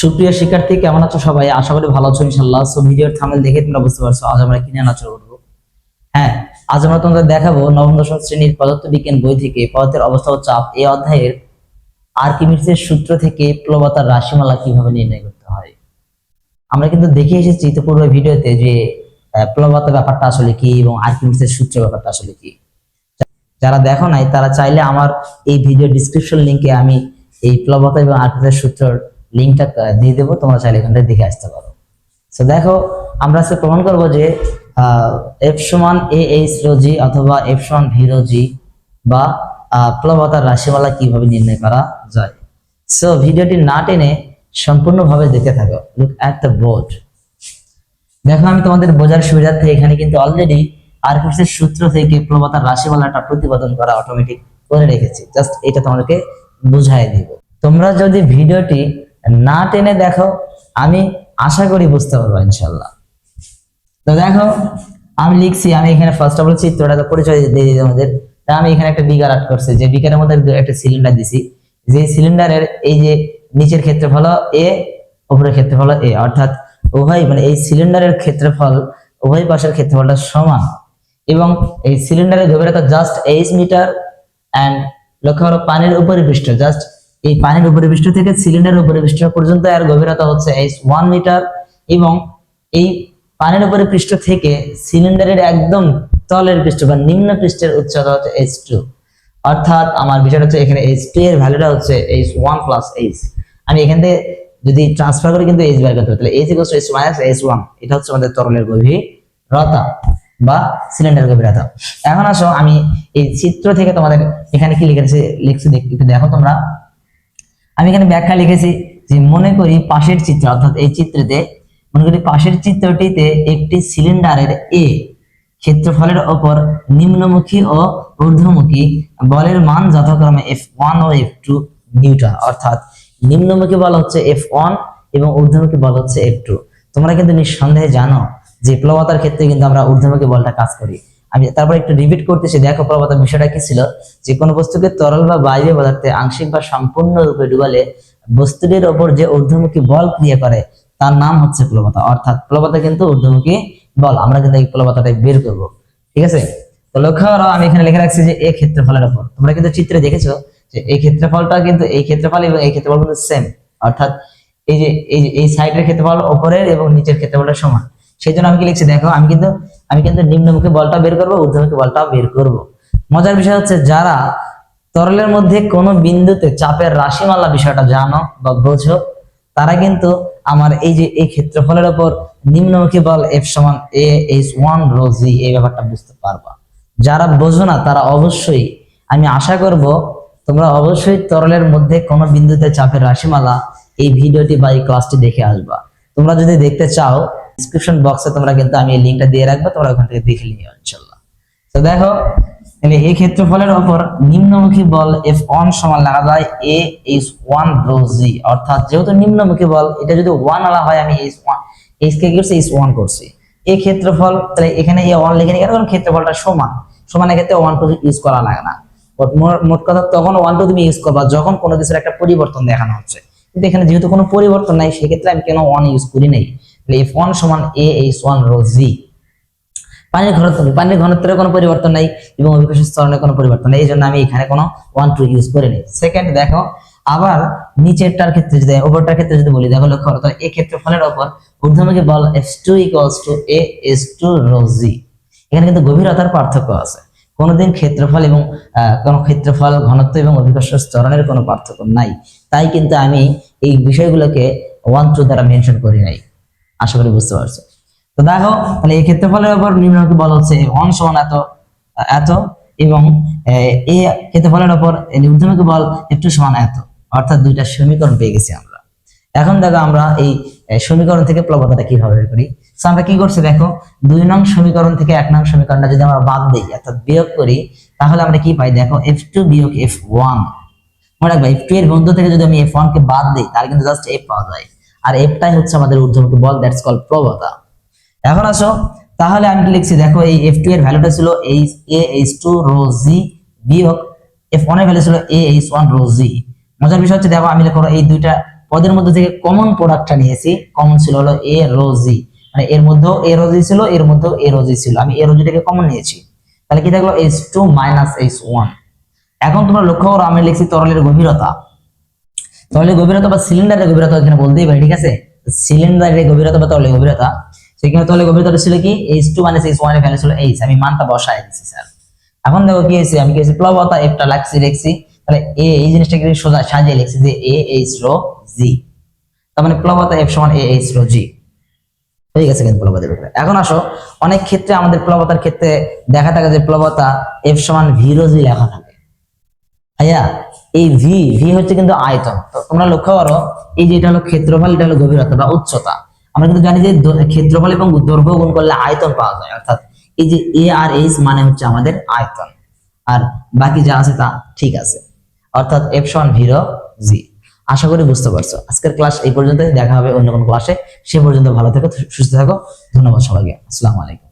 সুপ্রিয় শিক্ষার্থী, কেমন আছো সবাই? আশা করি ভালো আছো ইনশাল্লাহ সো ভিডিওর থামেল দেখে তোমরা বুঝতে পারছ, আজ আমরা কি নিয়ে আলোচনা করব। হ্যাঁ আজ আমরা তোমাদের দেখাবো নবম, দশম শ্রেণির পদার্থ বিজ্ঞান বই থেকে পদার্থের অবস্থা ও চাপ এই অধ্যায়ের আর্কিমিডিসের সূত্র থেকে প্লবতার রাশিমালা কীভাবে নির্ণয় করতে হয়। আমরা কিন্তু দেখে এসেছি ইতিপূর্বে ভিডিওতে যে প্লবতার ব্যাপারটা আসলে কি এবং আর্কিমিডিসের সূত্র ব্যাপারটা আসলে কি। যারা দেখো নাই, তারা চাইলে আমার এই ভিডিও ডিসক্রিপশন লিংকে আমি এই প্লবতা এবং আর্কিমিডিসের সূত্রের লিঙ্কটা দিয়ে দেবো, তোমরা চাইলে এখান থেকে দেখে আসতে পারো। তো দেখো, আমরা আজকে প্রমাণ করব যে এফ সমান এ এইচ রোজি অথবা এফ সমান ভি রোজি বা প্লবতার রাশিমালা কীভাবে নির্ণয় করা যায়। সো ভিডিওটি না টেনে সম্পূর্ণভাবে দেখতে থাকো। লুক অ্যাট দ্য বোর্ড দেখো, আমি তোমাদের বোঝার সুবিধার্থে এখানে কিন্তু অলরেডি আর্কিমিডিসের সূত্র থেকে প্রবতার রাশিমালাটা প্রতিপাদন করা অটোমেটিক করে রেখেছি। জাস্ট এটা তোমাদেরকে বুঝাই দিব। তোমরা যদি ভিডিওটি না টেনে দেখো, আমি আশা করি বুঝতে পারব ইনশাল্লাহ। তো দেখো, আমি লিখছি, আমি এখানে ফার্স্ট অফ অল চিত্রটা পরিচয় দিয়ে দিই আমাদের আমি এখানে একটা বিকার আর্ট করছি, যে বিকারের মধ্যে একটা সিলিন্ডার দিছি। যে সিলিন্ডারের এই যে নিচের ক্ষেত্রফল এ উপরের ক্ষেত্রফল এ অর্থাৎ উভয় মানে এই সিলিন্ডারের ক্ষেত্রফল, উভয় পাশের ক্ষেত্রফলটা সমান। এবং এই সিলিন্ডারের গভীরতা জাস্ট এইচ মিটার অ্যান্ড লক্ষ্য করো, পানির উপরে পৃষ্ঠ জাস্ট এই পানির উপরিপৃষ্ঠ থেকে সিলিন্ডারের উপরিপৃষ্ঠ পর্যন্ত এর গভীরতা হচ্ছে এইচ ওয়ান মিটার এবং এই পানির উপরে পৃষ্ঠ থেকে সিলিন্ডারের একদম তলের পৃষ্ঠ বা নিম্ন পৃষ্ঠের উচ্চতা হচ্ছে এইচ টু অর্থাৎ আমার বিষয়টা হচ্ছে এখানে এইচ টু এর ভ্যালুটা হচ্ছে এইচ ওয়ান প্লাস এইচ আমি এখান থেকে যদি ট্রান্সফার করি কিন্তু এইচ বের করতে হবে, তাহলে H two H minus H one এটা হচ্ছে আমাদের তরলের গভীরতা বা সিলিন্ডার গভীরতা। এখন আসো, আমি এই চিত্র থেকে তোমাদের এখানে কি লিখেছি, লিখছি দেখো তোমরা। আমি এখানে ব্যাখ্যা লিখেছি যে মনে করি পাশের চিত্র, অর্থাৎ এই চিত্রতে মনে করি পাশের চিত্রটিতে একটি সিলিন্ডারের এ ক্ষেত্রফলের ওপর নিম্নমুখী ও ঊর্ধ্বমুখী বলের মান যথাক্রমে এফ ওয়ান ও এফ টু নিউটন অর্থাৎ নিম্নমুখী বল হচ্ছে এফ ওয়ান এবং ঊর্ধ্বমুখী বল হচ্ছে এফ টু তোমরা কিন্তু নিঃসন্দেহে জানো যে প্লবতার ক্ষেত্রে কিন্তু আমরা ঊর্ধ্বমুখী বলটা কাজ করি। আমি তারপর একটু রিপিট করতেছি, দেখো প্লবতার বিষয়টা কি ছিল? যে কোনো বস্তুকে তরল বা বাইরে পদার্থে আংশিক বা সম্পূর্ণরূপে ডুবালে বস্তুটির ওপর যে ঊর্ধ্বমুখী বল ক্রিয়া করে, তার নাম হচ্ছে প্লবতা। অর্থাৎ প্লবতা কিন্তু ঊর্ধ্বমুখী বল। আমরা কিন্তু এই প্লবতাটা বের করব। ঠিক আছে? তো লক্ষ্য করো, আমি এখানে লিখে রাখছি যে এই ক্ষেত্রফলের উপর তোমরা কিন্তু চিত্রে দেখেছ যে এই ক্ষেত্রফলটা কিন্তু, এই ক্ষেত্রফল এবং এই ক্ষেত্রফল কিন্তু সেম অর্থাৎ এই যে, এই সাইডের ক্ষেত্রফল উপরের এবং নিচের ক্ষেত্রফলটা সমান। সেই জন্য আমি কি লিখছি? দেখো, আমি কিন্তু আমি কিন্তু নিম্নমুখী বলটা বের করব ঊর্ধ্বমুখী বলটাও বের করব। মজার বিষয় হচ্ছে যারা তরলের মধ্যে কোনো বিন্দুতে চাপের রাশিমালা বিষয়টা জানো বা বোঝো, তারা কিন্তু আমার এই যে এই ক্ষেত্রফলের উপর নিম্নমুখী বল এফ সমান এ এইচ ওয়ান রোজি এই ব্যাপারটা বুঝতে পারবা। যারা বোঝো না, তারা অবশ্যই, আমি আশা করব তোমরা অবশ্যই তরলের মধ্যে কোনো বিন্দুতে চাপের রাশিমালা এই ভিডিওটি বা এই ক্লাসটি দেখে আসবা। তোমরা যদি দেখতে চাও ডিসক্রিপশন বক্সে তোমরা কিন্তু আমি এই লিঙ্কটা দিয়ে রাখব, তোমরা ওখান থেকে দেখে নিও ইনশাল্লাহ তো দেখো তাহলে এই ক্ষেত্রফলের ওপর নিম্নমুখী বল এফ ওয়ান সমান লাগা যায় A H one rho G অর্থাৎ যেহেতু নিম্নমুখী বল, এটা যদি ওয়ান আলা হয়, আমি এইচ ওয়ান এইচ কে কি করছি? এইচ ওয়ান করছি। এই ক্ষেত্রফল, তাহলে এখানে এ ওয়ান লিখে নিই, কারণ ক্ষেত্রফলটা সমান। সমানের ক্ষেত্রে ওয়ান টু ইউজ করা লাগে না। মোট- কথা, তখন ওয়ান টু তুমি ইউজ করবা, যখন কোনো কিছুর একটা পরিবর্তন দেখানো হচ্ছে। কিন্তু এখানে যেহেতু কোনো পরিবর্তন নাই, সেক্ষেত্রে আমি কেন ওয়ান ইউজ করি নাই? এফ ওয়ান সমান A H one rho G পানির ঘনত্ব পানির ঘনত্বের কোনো পরিবর্তন নাই এবং অভিকর্ষ স্তরণের কোনো পরিবর্তন নেই। এই জন্য আমি এখানে কোনো ওয়ান টু ইউজ করিনি সেকেন্ড দেখো, আবার নিচেরটার ক্ষেত্রে যদি, উপরটার ক্ষেত্রে যদি বলি, দেখো লক্ষ্য করো তাহলে এই ক্ষেত্রে ফলের ওপর ঊর্ধ্বমুখী বল F two equals to A S two rho g এখানে কিন্তু গভীরতার পার্থক্য আছে। কোনোদিন ক্ষেত্রফল এবং কোনো ক্ষেত্রফল, ঘনত্ব এবং অভিকর্ষ স্তরণের কোনো পার্থক্য নাই। তাই কিন্তু আমি এই বিষয়গুলোকে ওয়ান টু দ্বারা মেনশন করি নাই। আশা করি বুঝতে পারছ। তো দেখো, তাহলে এই ক্ষেত্রফলের উপর নিম্নমুখী বল হচ্ছে ওয়ান সমান এত এত এবং এই ক্ষেত্রফলের উপর ঊর্ধ্বমুখী বল একটু সমান এত, অর্থাৎ দুইটা সমীকরণ পেয়ে গেছি আমরা। এখন দেখো আমরা এই সমীকরণ থেকে প্লবতাটা কীভাবে বের করি? আমরা কি করছি দেখো, দুই নং সমীকরণ থেকে এক নং সমীকরণটা যদি আমরা বাদ দিই, অর্থাৎ বিয়োগ করি, তাহলে আমরা কি পাই? দেখো, এফ টু বিয়োগ এফ ওয়ান। মনে রাখবা, এফ টু এর বন্ধু থেকে যদি আমি এফ ওয়ান কে বাদ দিই, তাহলে কিন্তু জাস্ট এফ পাওয়া যায়। আর এফটাই হচ্ছে আমাদের ঊর্ধ্বমুখী বল দ্যাটস কল প্রবতা এখন আসো, তাহলে আমি লিখছি, দেখো এই এফ টু এর ভ্যালুটা ছিল H A H two rho G বিয়োগ এফ ওয়ানের ভ্যালু ছিল A H one rho G মজার বিষয় হচ্ছে, দেখো আমি লেখো এই দুইটা পদের মধ্যে থেকে কমন প্রোডাক্টটা নিয়েছি কমন ছিল হলো এ রো জি মানে এর মধ্যেও এ রো জি ছিল, এর মধ্যেও এ রো জি ছিল। আমি এ রো জিটাকে কমন নিয়েছি। তাহলে কি থাকল H two minus H one এখন তোমরা লক্ষ্য করো, আমি লিখছি তরলের গভীরতা। তরলের গভীরতা বা সিলিন্ডারের গভীরতা এখানে বলতেই পারি, ঠিক আছে? সিলিন্ডারের গভীরতা বা তরলের গভীরতা। সেখানে তরলের গভীরতা ছিল কি? এইচ টু মাইনাস এইচ ওয়ানের ভ্যালু ছিল এইচ আমি মানটা বসায় দিচ্ছি স্যার এখন দেখো কি হয়েছে, আমি কি হয়েছে? প্লবতা এফটা লাগছি লিখছি তাহলে এ এই জিনিসটাকে সোজা সাজিয়ে লিখছি যে এ এইচ রো জি তার মানে প্লবতা এফ সমান এ এইচ রো জি হয়ে গেছে কিন্তু প্লবতার ব্যাপারে। এখন আসো, অনেক ক্ষেত্রে আমাদের প্লবতার ক্ষেত্রে দেখা থাকে যে প্লবতা এফ সমান ভি জি লেখা থাকে। ভাইয়া এই ভি ভি হচ্ছে কিন্তু আয়তন। তো তোমরা লক্ষ্য করো, এই যেটা হলো ক্ষেত্রফল, এটা হলো গভীরতা বা উচ্চতা। আমরা কিন্তু জানি যে ক্ষেত্রফল এবং দৈর্ঘ্য গুণ করলে আয়তন পাওয়া যায়। অর্থাৎ এই যে এ আর এইচ মানে হচ্ছে আমাদের আয়তন। আর বাকি যা আছে তা ঠিক আছে। অর্থাৎ এফ সমান ভিরো জি আশা করি বুঝতে পারছ। আজকের ক্লাস এই পর্যন্ত দেখা হবে অন্য কোনো ক্লাসে সে পর্যন্ত ভালো থেকো, সুস্থ থাকো। ধন্যবাদ সবাইকে। আসসালামু আলাইকুম।